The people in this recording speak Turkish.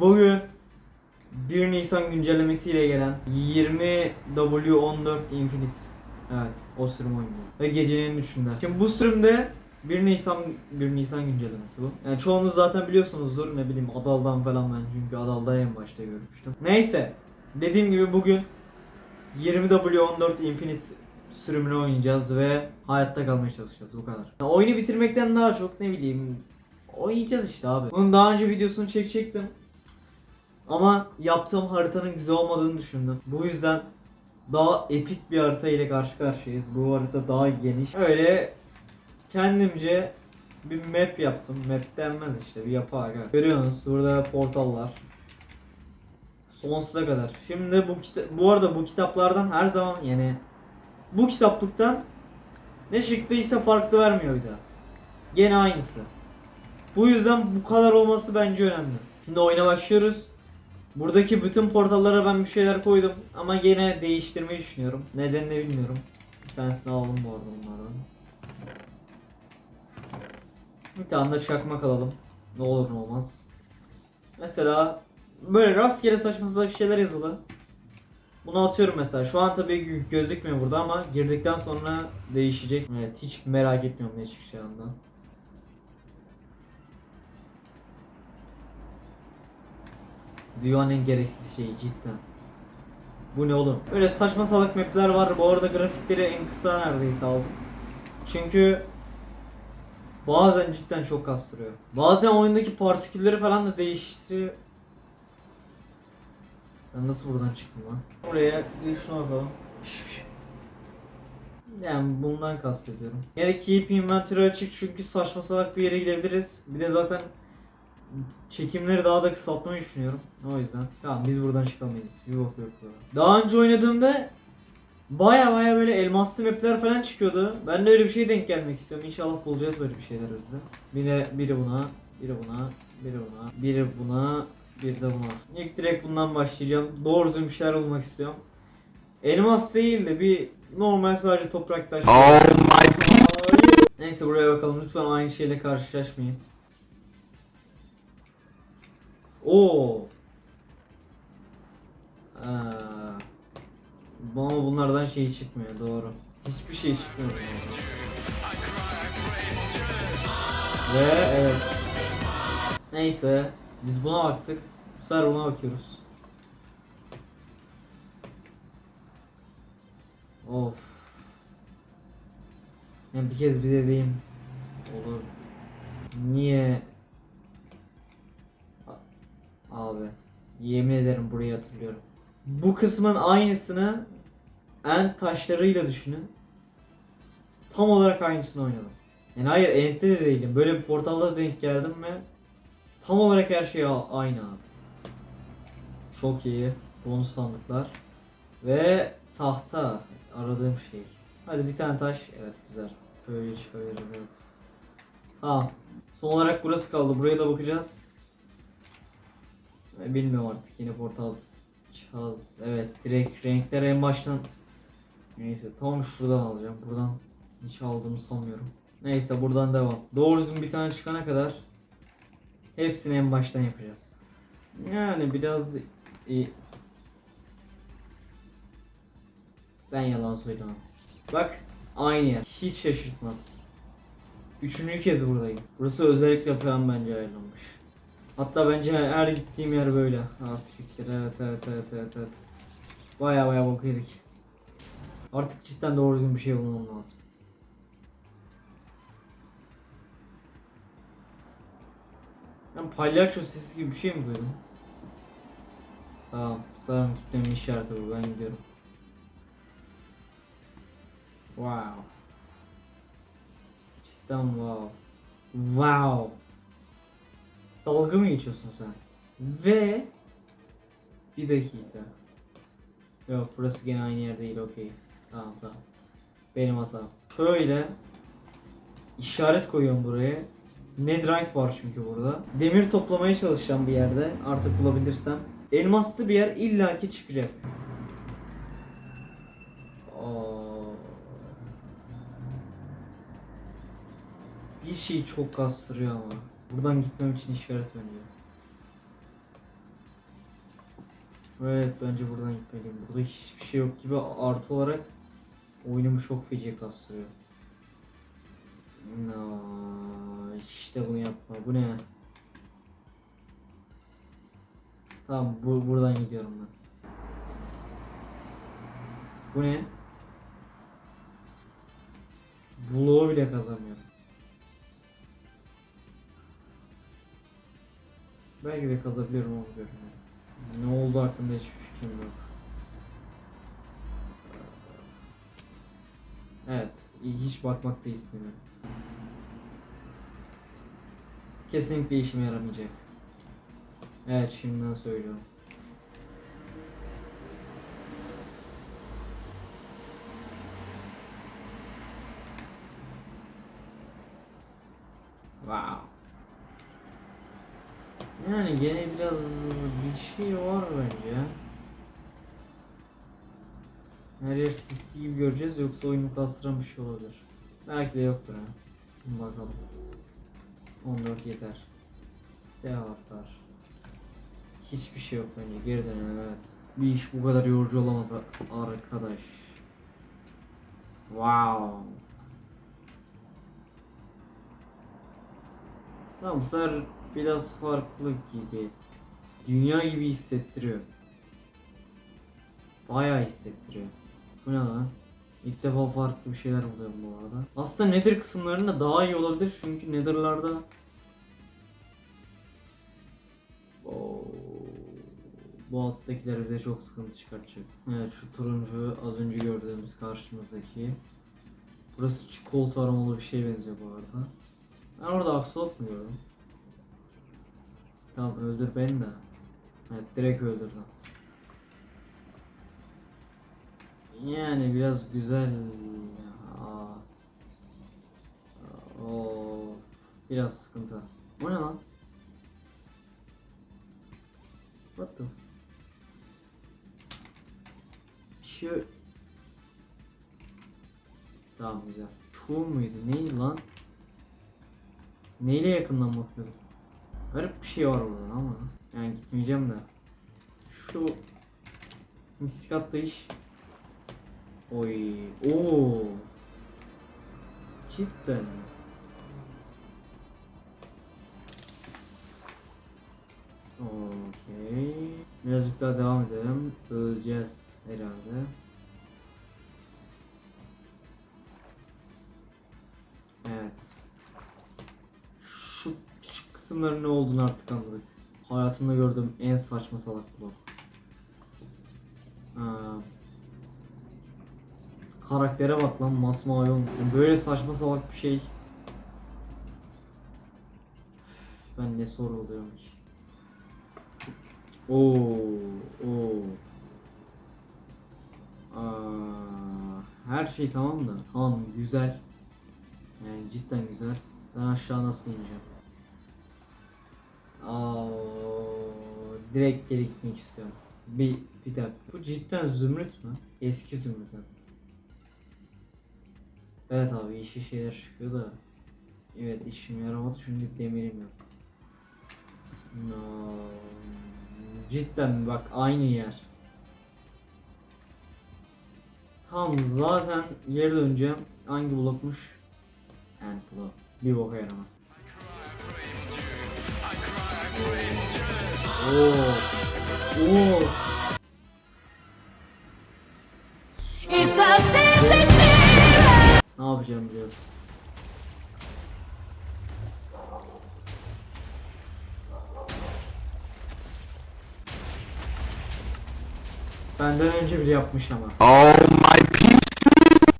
Bugün 1 Nisan güncellemesiyle gelen 20W14 Infinite Evet o sürüm oynayacağız Ve gecenin üçünde Şimdi bu sürümde 1 Nisan 1 Nisan güncellemesi bu Yani çoğunuz zaten biliyorsunuzdur ne bileyim Adal'dan falan ben çünkü Adal'da en başta görmüştüm Neyse Dediğim gibi bugün 20W14 Infinite sürümünü oynayacağız ve hayatta kalmaya çalışacağız bu kadar. Yani oyunu bitirmekten daha çok ne bileyim oynayacağız işte abi. Bunun daha önce videosunu çekecektim. Ama yaptığım haritanın güzel olmadığını düşündüm. Bu yüzden daha epik bir harita ile karşı karşıyayız. Bu harita daha geniş. Öyle kendimce bir map yaptım. Map denmez işte bir yapı aga. Görüyorsunuz burada portallar. Sonsuza kadar. Şimdi bu bu arada bu kitaplardan her zaman yani bu kitaplıktan ne çıktıysa farklı vermiyor bir daha. Gene aynısı. Bu yüzden bu kadar olması bence önemli. Şimdi oyuna başlıyoruz. Buradaki bütün portallara ben bir şeyler koydum ama gene değiştirmeyi düşünüyorum. Nedenini bilmiyorum. Bir aldım bu arada bunlardan. Bir tane de çakmak alalım. Ne olur ne olmaz. Mesela böyle rastgele saçma salak şeyler yazılı. Bunu atıyorum mesela. Şu an tabii gö- gözükmüyor burada ama girdikten sonra değişecek. Evet hiç merak etmiyorum ne çıkacağından. Dünyanın en gereksiz şeyi cidden. Bu ne oğlum? Böyle saçma salak mapler var. Bu arada grafikleri en kısa neredeyse aldım. Çünkü bazen cidden çok kastırıyor. Bazen oyundaki partikülleri falan da değiştiriyor. Ben nasıl buradan çıktım lan? Oraya bir şuna bakalım. Yani bundan kastediyorum. Ya keep inventory açık çünkü saçma salak bir yere gidebiliriz. Bir de zaten çekimleri daha da kısaltmayı düşünüyorum. O yüzden. Tamam biz buradan çıkamayız. Bir bok yok burada. Daha önce oynadığımda baya baya böyle elmaslı mapler falan çıkıyordu. Ben de öyle bir şey denk gelmek istiyorum. İnşallah bulacağız böyle bir şeyler bizde. Biri, biri buna, biri buna, biri buna, biri buna, bir de buna. İlk direkt bundan başlayacağım. Doğru düzgün bir şeyler olmak istiyorum. Elmas değil de bir normal sadece toprak taş. Oh my Neyse buraya bakalım. Lütfen aynı şeyle karşılaşmayın. Oo. Aa. Ama bunlardan şey çıkmıyor doğru. Hiçbir şey çıkmıyor. Ve evet. Neyse biz buna baktık. Bu sefer buna bakıyoruz. Of. Yani bir kez bize diyeyim. Olur. Yemin ederim burayı hatırlıyorum. Bu kısmın aynısını en taşlarıyla düşünün. Tam olarak aynısını oynadım. Yani hayır Ent'te de değilim. Böyle bir portalda denk geldim ve tam olarak her şey aynı abi. Çok iyi. Bonus sandıklar. Ve tahta. Aradığım şey. Hadi bir tane taş. Evet güzel. Şöyle çıkabilirim evet. Tamam. Son olarak burası kaldı. Buraya da bakacağız. Bilmiyorum artık yine portal çaz. Evet direkt renkler en baştan. Neyse tam şuradan alacağım. Buradan hiç aldığımı sanmıyorum. Neyse buradan devam. Doğru düzgün bir tane çıkana kadar hepsini en baştan yapacağız. Yani biraz iyi. Ben yalan söylemem. Bak aynı yer. Hiç şaşırtmaz. Üçüncü kez buradayım. Burası özellikle falan bence ayarlanmış. Hatta bence her gittiğim yer böyle. Ha siktir evet evet evet evet evet. Baya baya bok. Artık cidden doğru düzgün bir şey bulmam lazım. Ben palyaço sesi gibi bir şey mi duydum? Tamam, sanırım kitlemin işareti bu. Ben gidiyorum. Wow. Cidden wow. Wow. Dalga mı geçiyorsun sen? Ve bir dakika. Yok burası gene aynı yer değil okey. Tamam tamam. Benim hatam. Şöyle işaret koyuyorum buraya. Netherite var çünkü burada. Demir toplamaya çalışacağım bir yerde artık bulabilirsem. Elmaslı bir yer illaki çıkacak. Bir şey çok kastırıyor ama. Buradan gitmem için işaret önce. Evet bence buradan gitmeliyim. Burada hiçbir şey yok gibi artı olarak oyunumu çok feci kastırıyor. No, işte bunu yapma. Bu ne? Tamam bu, buradan gidiyorum ben. Bu ne? Bloğu bile kazanmıyorum. Belki de kazabilirim onu görmüyorum. Ne oldu hakkında hiçbir fikrim yok. Evet, hiç bakmak da istemiyorum. Kesinlikle işime yaramayacak. Evet, şimdiden söylüyorum. Wow. Yani gene biraz bir şey var bence. Her yer sisli gibi göreceğiz yoksa oyunu kastıran bir şey olabilir. Belki de yoktur ha. Bakalım. 14 yeter. Devam artar. Hiçbir şey yok bence. Geri dönelim evet. Bir iş bu kadar yorucu olamaz arkadaş. Wow. Tamam bu sefer biraz farklı gibi. Dünya gibi hissettiriyor. Bayağı hissettiriyor. Bu ne lan? İlk defa farklı bir şeyler buluyorum bu arada. Aslında Nether kısımlarında daha iyi olabilir çünkü Nether'larda bu alttakiler bize çok sıkıntı çıkartacak. Evet şu turuncu az önce gördüğümüz karşımızdaki. Burası çikolata aromalı bir şeye benziyor bu arada. Ben orada aksolot mu gördüm? Tamam öldür beni de. Evet direkt öldür lan. Yani biraz güzel. Aa. Oo. Biraz sıkıntı. Bu ne lan? What the? Şu Tamam güzel. Çoğu muydu? Neydi lan? Neyle yakından bakıyordum? Garip bir şey var orada ama. Yani gitmeyeceğim de. Şu mistik atlayış. Oy. Oo. Cidden. Okey. Birazcık daha devam edelim. Öleceğiz herhalde. Kısımların ne olduğunu artık anladık. Hayatımda gördüğüm en saçma salak blok. Aa, karaktere bak lan masmavi olmuş. Böyle saçma salak bir şey. Ben ne soru oluyorum ki? Oo, oo. Aa, her şey tamam da. Tamam güzel. Yani cidden güzel. Ben aşağı nasıl ineceğim? Aa, direkt geri gitmek istiyorum. Bir, bir dakika. Bu cidden zümrüt mü? Eski zümrüt. ha. Evet abi işi şeyler çıkıyor da. Evet işime yaramadı çünkü demirim yok. No. Cidden bak aynı yer. Tamam zaten geri döneceğim. Hangi blokmuş? End blok. Bir boka yaramaz. Oo. Oo. Ne yapacağım biliyoruz. Benden önce biri yapmış ama.